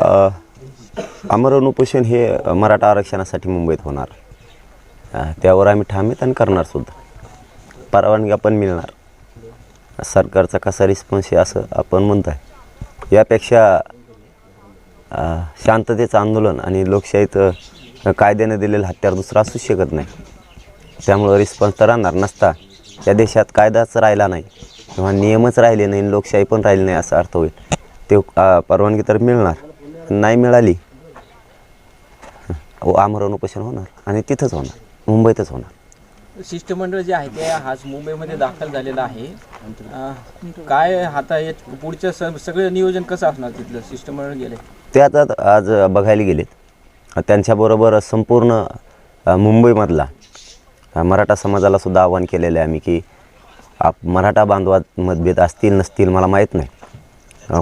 अमरण आमरण उपोषण हे मराठा आरक्षणासाठी मुंबईत होणार. त्यावर आम्ही ठाम आहेत आणि करणार सुद्धा. परवानग्या पण मिळणार. सरकारचा कसा रिस्पॉन्स आहे असं आपण म्हणत आहे यापेक्षा शांततेचं आंदोलन आणि लोकशाहीत कायद्याने दिलेलं हत्यार दुसरा असूच शकत नाही. त्यामुळं रिस्पॉन्स तर राहणार नसता. या देशात कायदाच राहिला नाही. किंवा नियमच राहिले नाही आणि लोकशाही पण राहिली नाही असा अर्थ होईल. ते परवानगी तर मिळणार. नाही मिळाली. आमरण उपोषण होणार आणि तिथंच होणार. मुंबईतच होणार. शिष्टमंडळ जे आहे ते आज मुंबईमध्ये दाखल झालेलं आहे. अं, काय आता हे पुढचं स- सगळं नियोजन कसं असणार तिथलं? शिष्टमंडळ गेले. ते आता आज बघायला गेलेत. त्यांच्याबरोबर संपूर्ण अ, मुंबईमधला अ, मराठा समाजाला सुद्धा आवाहन केलेलं आहे आम्ही की आप मराठा बांधवात मतभेद असतील नसतील मला माहीत नाही.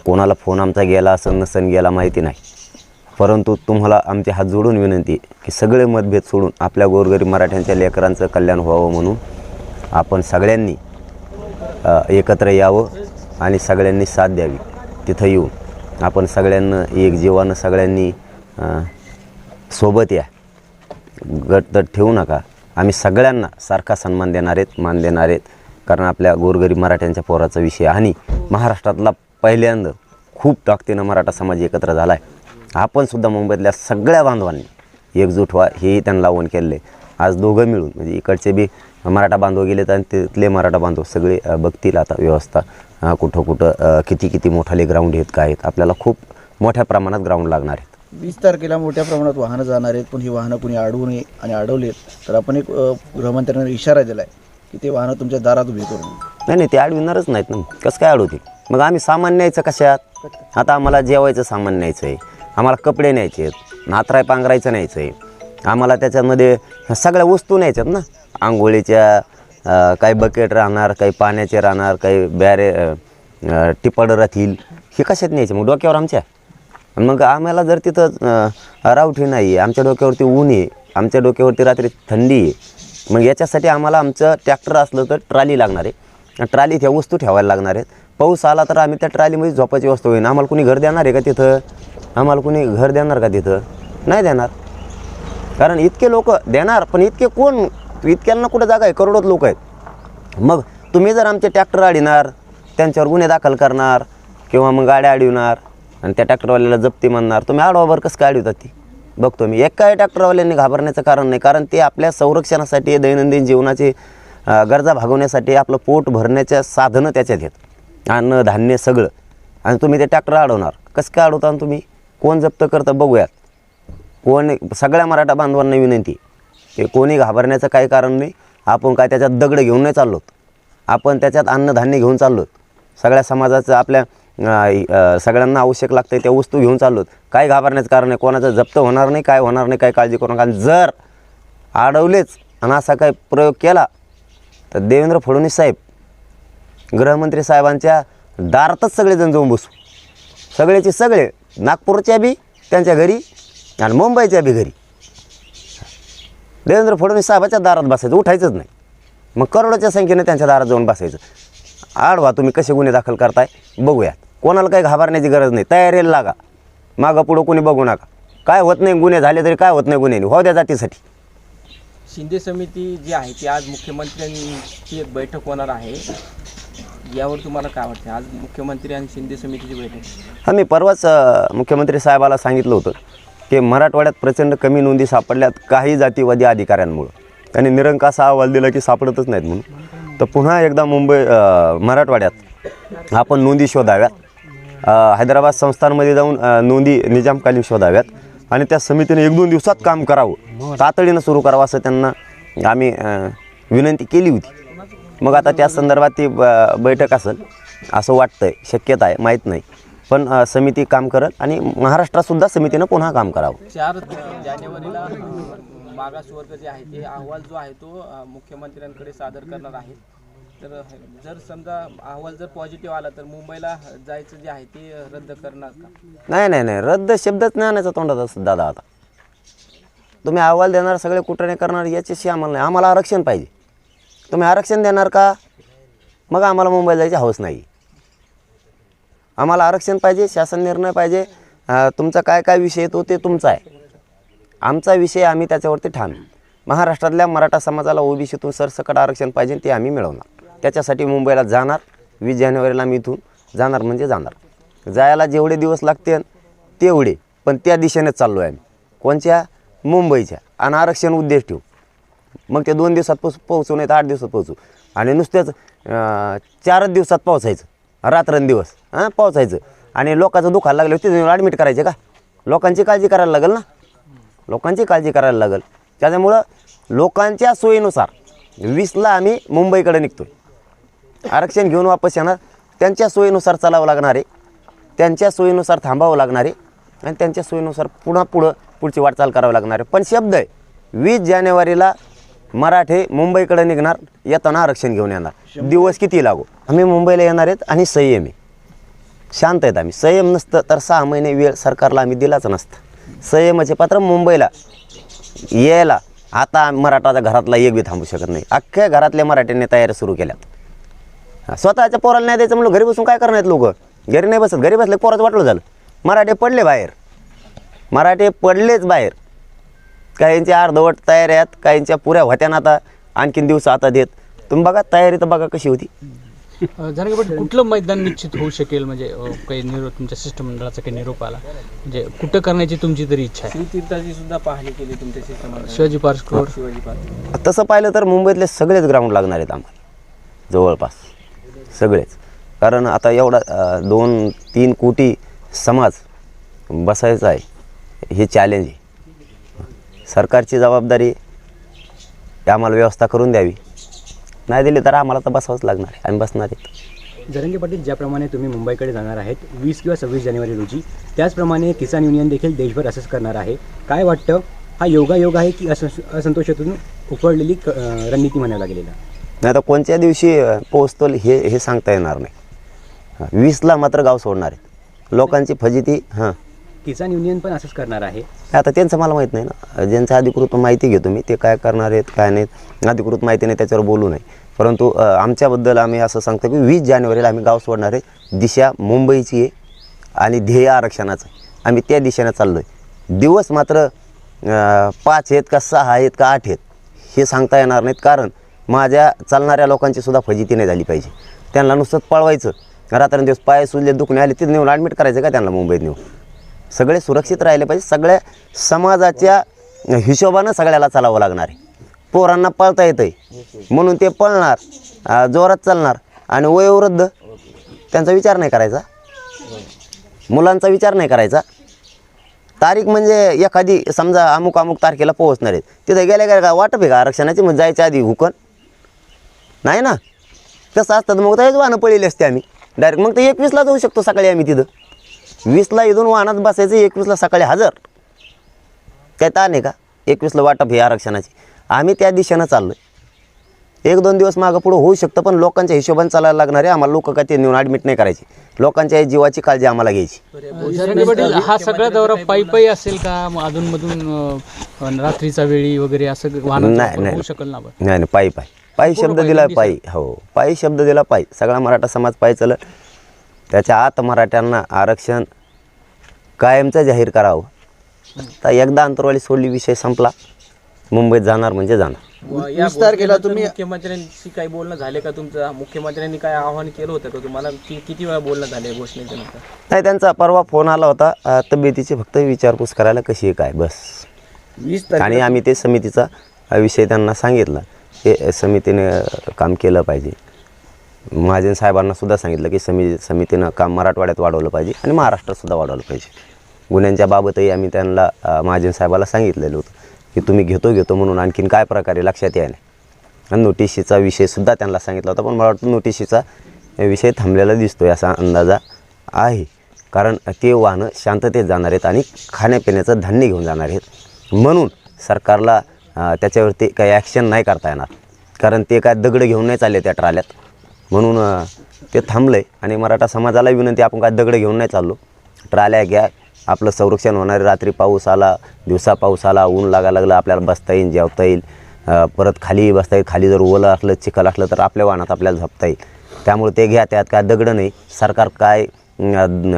कोणाला फोन आमचा गेला असन नसन गेला माहिती नाही. परंतु तुम्हाला आमचे हात जोडून विनंती की सगळे मतभेद सोडून आपल्या गोरगरीब मराठ्यांच्या लेकरांचं कल्याण व्हावं म्हणून आपण सगळ्यांनी एकत्र यावं आणि सगळ्यांनी साथ द्यावी. तिथं येऊन आपण सगळ्यांना एक जीवानं सगळ्यांनी सोबत या. गटतट ठेवू नका. आम्ही सगळ्यांना सारखा सन्मान देणार आहेत मान देणार आहेत. कारण आपल्या गोरगरीब मराठ्यांच्या पोराचा विषय आणि महाराष्ट्रातला पहिल्यांदा खूप ताकदीनं मराठा समाज एकत्र झाला आहे आपण सुद्धा मुंबईतल्या सगळ्या बांधवांनी एकजूट व्हा हेही त्यांना केलेलं. आहे आज दोघं मिळून म्हणजे इकडचे बी मराठा बांधव गेलेत आणि तिथले मराठा बांधव सगळे बघतील आता व्यवस्था. कुठं कुठं किती किती मोठाले ग्राउंड आहेत काय आहेत आपल्याला खूप मोठ्या प्रमाणात ग्राउंड लागणार आहेत. वीस तारखेला मोठ्या प्रमाणात वाहनं जाणार आहेत पण ही वाहनं कुणी अडवू नये आणि अडवलेत तर आपण एक गृहमंत्र्यांना इशारा दिला आहे की ते वाहनं तुमच्या दारात उभी करू नये. नाही नाही ते अडविणारच नाहीत ना. कसं काय अडवतील? मग आम्ही सामान न्यायचं कशात? आता आम्हाला जेवायचं सामान न्यायचं आहे आम्हाला कपडे न्यायचे आहेत नातराय पांघरायचं न्यायचं आहे आम्हाला त्याच्यामध्ये सगळ्या वस्तू न्यायच्यात ना? आंघोळीच्या काही बकेट राहणार काही पाण्याचे राहणार काही बॅरे अं, राहतील. हे कशात न्यायचे? मग डोक्यावर आमच्या? मग आम्हाला जर तिथं रावठी नाही आहे आमच्या डोक्यावरती ऊन आहे आमच्या डोक्यावरती रात्री थंडी आहे मग याच्यासाठी आम्हाला आमचं ट्रॅक्टर असलं तर ट्राली लागणार आहे. ट्रालीत ह्या वस्तू ठेवायला लागणार आहेत. पाऊस आला तर आम्ही त्या ट्रालीमध्ये झोपायची वस्तू होईन. आम्हाला कोणी घर देणार आहे का तिथं? आम्हाला कोणी घर देणार का तिथं? नाही देणार. कारण इतके लोक देणार पण इतके कोण इतक्यांना कुठं जागा आहे? करोडोत लोक आहेत. मग तुम्ही जर आमचे ट्रॅक्टर अडविणार त्यांच्यावर गुन्हे दाखल करणार किंवा मग गाड्या अडविणार आणि त्या ट्रॅक्टरवाल्याला जप्ती म्हणणार तुम्ही आडवावर कसं काय अडवतात ती? बघतो मी. एक काय ट्रॅक्टरवाल्यांनी घाबरण्याचं कारण नाही. कारण ते आपल्या संरक्षणासाठी दैनंदिन जीवनाची गरजा भागवण्यासाठी आपलं पोट भरण्याच्या साधनं त्याच्यात आहेत. अन्न धान्य सगळं. आणि तुम्ही ते ट्रॅक्टर अडवणार. कसं काय अडवता तुम्ही? कोण जप्त करतं बघूयात. कोण सगळ्या मराठा बांधवांना विनंती हे कोणी घाबरण्याचं काही कारण नाही. आपण काय त्याच्यात दगड घेऊन नाही चाललोत. आपण त्याच्यात अन्नधान्य घेऊन चाललोत. सगळ्या समाजाचं आपल्या सगळ्यांना आवश्यक लागतं त्या वस्तू घेऊन चाललोत. काय घाबरण्याचं कारण आहे? कोणाचं जप्त होणार नाही काय होणार नाही काय काळजी करू नका. जर अडवलेच आणि असा काही प्रयोग केला तर देवेंद्र फडणवीस साहेब गृहमंत्री साहेबांच्या दारातच सगळेजण जाऊन बसू. सगळ्याचे सगळे नागपूरच्या बी त्यांच्या घरी आणि मुंबईच्या बी घरी. देवेंद्र फडणवीस साहेबाच्या दारात बसायचं उठायचंच नाही. मग करोडोच्या संख्येने त्यांच्या दारात जाऊन बसायचं. आडवा तुम्ही कसे गुन्हे दाखल करताय? बघूयात. कोणाला काही घाबरण्याची गरज नाही. तयारीला लागा. मागं पुढं कोणी बघू नका. काय होत नाही गुन्हे झाले तरी काय होत नाही गुन्हे हो द्या जातीसाठी. शिंदे समिती जी आहे ती आज मुख्यमंत्र्यांची एक बैठक होणार आहे. यावर तुम्हाला काय वाटतं? आज मुख्यमंत्री आणि शिंदे समितीची बैठक. आम्ही परवाच अ, मुख्यमंत्री साहेबाला सांगितलं होतं की मराठवाड्यात प्रचंड कमी नोंदी सापडल्यात काही जातीवादी अधिकाऱ्यांमुळं. आणि निरंकास अहवाल दिला की सापडतच नाहीत म्हणून. तर पुन्हा एकदा मुंबई अ, मराठवाड्यात आपण नोंदी शोधाव्यात. अ, हैदराबाद संस्थांमध्ये जाऊन अ, नोंदी निजामकालीन शोधाव्यात आणि त्या समितीने एक दोन दिवसात काम करावं. तातडीनं सुरू करावं असं त्यांना आम्ही अ, विनंती केली होती. मग आता त्या संदर्भात ती बैठक असेल असं वाटतंय शक्यता आहे माहीत नाही. पण समिती काम करत आणि महाराष्ट्रातसुद्धा समितीनं पुन्हा काम करावं. चार जानेवारीला मागासवर्ग जे आहे ते अहवाल जो आहे तो मुख्यमंत्र्यांकडे सादर करणार आहे तर जर समजा अहवाल जर पॉझिटिव्ह आला तर मुंबईला जायचं जे आहे ते रद्द करणार का? नाही नाही नाही रद्द शब्दच नाही आणायचा तोंडात असं दादा आता. तुम्ही अहवाल देणार सगळे कुठं करणार याच्याशी आम्हाला नाही. आम्हाला आरक्षण पाहिजे. तुम्ही आरक्षण देणार का? मग आम्हाला मुंबईला जायची हौस नाही. आम्हाला आरक्षण पाहिजे शासन निर्णय पाहिजे. तुमचा काय काय विषय येतो ते तुमचा आहे. आमचा विषय आम्ही त्याच्यावरती ठाम महाराष्ट्रातल्या मराठा समाजाला ओबीसीतून सरसकट आरक्षण पाहिजे ते आम्ही मिळवणार. त्याच्यासाठी मुंबईला जाणार. वीस जानेवारीला आम्ही इथून जाणार म्हणजे जाणार. जायला जेवढे दिवस लागते तेवढे. पण त्या दिशेने चाललो आहे आम्ही. कोणच्या? मुंबईच्या. आणि आरक्षण उद्देश ठेवू. मग ते दोन दिवसात पोच पोहोचू नाही तर आठ दिवसात पोहोचू. आणि नुसतेच चारच दिवसात पोहोचायचं. रात्रंदिवस हां पोहोचायचं. आणि लोकांचं दुखायला लागलं तिथे ॲडमिट करायचे का? लोकांची काळजी करायला लागेल ना? लोकांची काळजी करायला लागेल. त्याच्यामुळं लोकांच्या सोयीनुसार वीसला आम्ही मुंबईकडे निघतो आरक्षण घेऊन वापस येणार. त्यांच्या सोयीनुसार चालावं लागणार आहे. त्यांच्या सोयीनुसार थांबावं लागणार आहे. आणि त्यांच्या सोयीनुसार पुन्हा पुढं पुढची वाटचाल करावी लागणार आहे. पण शब्द आहे वीस जानेवारीला मराठे मुंबईकडे निघणार येताना आरक्षण घेऊन येणार. दिवस किती लागू? आम्ही मुंबईला येणार आहेत आणि संयमी. शांत आहेत आम्ही. संयम नसतं तर सहा महिने वेळ सरकारला आम्ही दिलाच नसतं. संयमाचे पात्र मुंबईला यायला. आता मराठाच्या घरातला एक बी थांबू शकत नाही. अख्ख्या घरातल्या मराठ्यांनी तयारी सुरू केल्यात. स्वतःच्या पोराला नाही द्यायचं म्हणलं घरी बसून काय करणार लोक? घरी नाही बसत घरी बसले पोराचं वाटलं झालं. मराठे पडले बाहेर. मराठे पडलेच बाहेर. काहींच्या अर्धवट तयारी आहेत काहींच्या पुऱ्या होत्या ना आता आणखीन दिवस आता देत. तुम्ही बघा तयारी तर बघा कशी होती. पण कुठलं मैदान निश्चित होऊ शकेल? म्हणजे अ, काही निरोप तुमच्या शिष्टमंडळाचा काही निरोप आला. म्हणजे कुठं करण्याची तुमची तरी इच्छा आहे? सुद्धा पाहणी केली तुमच्या शिष्टमंडळाने. Shivaji park road. Shivaji park. तसं पाहिलं तर मुंबईतले सगळेच ग्राउंड लागणार आहेत आम्हाला. जवळपास. सगळेच. कारण आता एवढा अं, दोन तीन कोटी समाज बसायचा आहे. हे चॅलेंज आहे. सरकारची जबाबदारी आहे आम्हाला व्यवस्था करून द्यावी. नाही दिली तर आम्हाला तर बसावंच लागणार आहे आम्ही बसणार आहेत. जरंगे पाटील ज्याप्रमाणे तुम्ही मुंबईकडे जाणार आहेत वीस किंवा सव्वीस जानेवारी रोजी त्याचप्रमाणे किसान युनियन देखील देशभर असंच करणार आहे. काय वाटतं? हा योगायोग आहे की असं असंतोषातून उफळलेली क- रणनीती म्हणायला गेलेला नाही तर कोणत्या दिवशी पोहोचतो हे हे सांगता येणार नाही. वीसला मात्र गाव सोडणार आहेत. लोकांची फजिती हां. किसान युनियन पण असंच करणार आहे. आता त्यांचं मला माहीत नाही ना. ज्यांचं अधिकृत माहिती घेतो मी ते काय करणार आहेत काय नाहीत. अधिकृत माहिती नाही त्याच्यावर बोलू नये. परंतु आमच्याबद्दल आम्ही असं सांगतो की वीस जानेवारीला आम्ही गाव सोडणार आहे. दिशा मुंबईची आहे आणि ध्येय आरक्षणाचं आम्ही त्या दिशेनं चाललो आहे दिवस मात्र पाच आहेत का सहा आहेत का आठ आहेत हे सांगता येणार नाहीत. कारण माझ्या चालणाऱ्या लोकांची सुद्धा फजिती नाही झाली पाहिजे. त्यांना नुसतंच पळवायचं. रात्रंदिवस पाय सुजले दुखणे आले तिथे नेऊन ॲडमिट करायचं का त्यांना मुंबईत नेऊन? सगळे सुरक्षित राहिले पाहिजे. सगळ्या समाजाच्या हिशोबानं सगळ्याला चालावं लागणार आहे. पोरांना पळता येतं आहे म्हणून ते पळणार जोरात चालणार आणि वयोवृद्ध त्यांचा विचार नाही करायचा. मुलांचा विचार नाही करायचा. तारीख म्हणजे एखादी समजा अमुक अमुक तारखेला पोहोचणार आहेत. तिथे गेल्या गेल्या का वाटप आहे का आरक्षणाची? मग जायच्या आधी हुकन. नाही ना? तसं असतं मग तर वाहनं पळलेली असते आम्ही. डायरेक्ट मग ते एकवीसला जाऊ शकतो सकाळी आम्ही तिथं. वीसला इथून वाहनात बसायचं एकवीसला सकाळी हजर. काय ताण आहे का? एकवीसला वाटप हे आरक्षणाची. आम्ही त्या दिशेनं चाललो एक दोन दिवस मागं पुढं होऊ शकतं पण लोकांच्या हिशोबाने चालायला लागणार आहे. आम्हाला लोक काय ते नेऊन ॲडमिट नाही करायची. लोकांच्या जीवाची काळजी आम्हाला घ्यायची. हा सगळा दौरा पायी पायी असेल का? अधूनमधून रात्रीचा वेळी वगैरे असं नाही, नाही. शकेल ना? नाही नाही पायी पायी पायी शब्द दिला पायी. हो पायी शब्द दिला पायी. सगळा मराठा समाज पायी चलत. त्याच्या आत मराठ्यांना आरक्षण कायमचं जाहीर करावं. तर एकदा अंतरवाली सोडली विषय संपला. मुंबईत जाणार म्हणजे जाणार. व या वीस तारखेला घोषणेनंतर तुम्ही- मुख्यमंत्र्यांशी काही बोलणं झाले का तुमचं? मुख्यमंत्र्यांनी काय आवाहन केलं होतं का तुम्हाला? कि- किती वेळा बोलणं झालंय घोषणेच्या नंतर नाही त्यांचा परवा फोन आला होता. तब्येतीची फक्त विचारपूस करायला कशी आहे काय बस. वीस आणि आम्ही ते समितीचा विषय त्यांना सांगितला. की समितीने काम केलं पाहिजे. महाजन साहेबांना सुद्धा सांगितलं की समी समितीनं काम मराठवाड्यात वाढवलं पाहिजे आणि महाराष्ट्रात सुद्धा वाढवलं पाहिजे. गुन्ह्यांच्या बाबतही आम्ही त्यांना महाजन साहेबाला सांगितलेलं होतं की तुम्ही घेतो घेतो म्हणून आणखीन काय प्रकारे लक्षात याय नाही आणि नोटिशीचा विषयसुद्धा त्यांना सांगितला होता पण मला वाटतं नोटिशीचा विषय थांबलेला दिसतो आहे असा अंदाजा आहे. कारण ते वाहनं शांततेत जाणार आहेत आणि खाण्यापिण्याचं धान्य घेऊन जाणार आहेत. म्हणून सरकारला त्याच्यावरती काही ॲक्शन नाही करता येणार. कारण ते काय दगड घेऊन नाही चालले त्या ट्राल्यात. म्हणून ते थांबलं आहे आणि मराठा समाजाला विनंती आपण काय दगडं घेऊन नाही चाललो. ट्राल्या घ्या. आपलं संरक्षण होणार रात्री पाऊस आला दिवसा पाऊस आला ऊन लागायला लागलं आपल्याला बसता येईल जेवता येईल. परत खाली बसता येईल खाली जर ओलं असलं चिखल असलं तर आपल्या वाहनात आपल्याला झपता येईल. त्यामुळे ते घ्या त्यात काय दगडं नाही. सरकार काय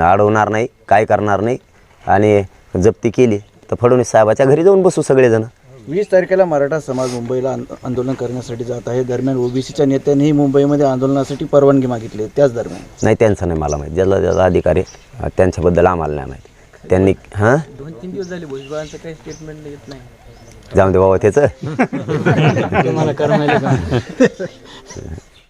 अडवणार नाही काय करणार नाही. आणि जप्ती केली तर फडणवीस साहेबाच्या घरी जाऊन बसू सगळेजण. वीस तारखेला मराठा समाज मुंबईला आंद- आंदोलन करण्यासाठी जात आहे. दरम्यान ओबीसीच्या नेत्यांनीही मुंबईमध्ये आंदोलनासाठी परवानगी मागितली आहे. त्याच दरम्यान. नाही त्यांचं नाही मला माहीत. ज्याला ज्याला अधिकार आहे त्यांच्याबद्दल आम्हाला नाही माहीत. त्यांनी हां? दोन तीन दिवस झाले भुजबळांचं काही स्टेटमेंट येत नाही. जाऊन दे बाबा त्याचं. तुम्हाला करमायला का?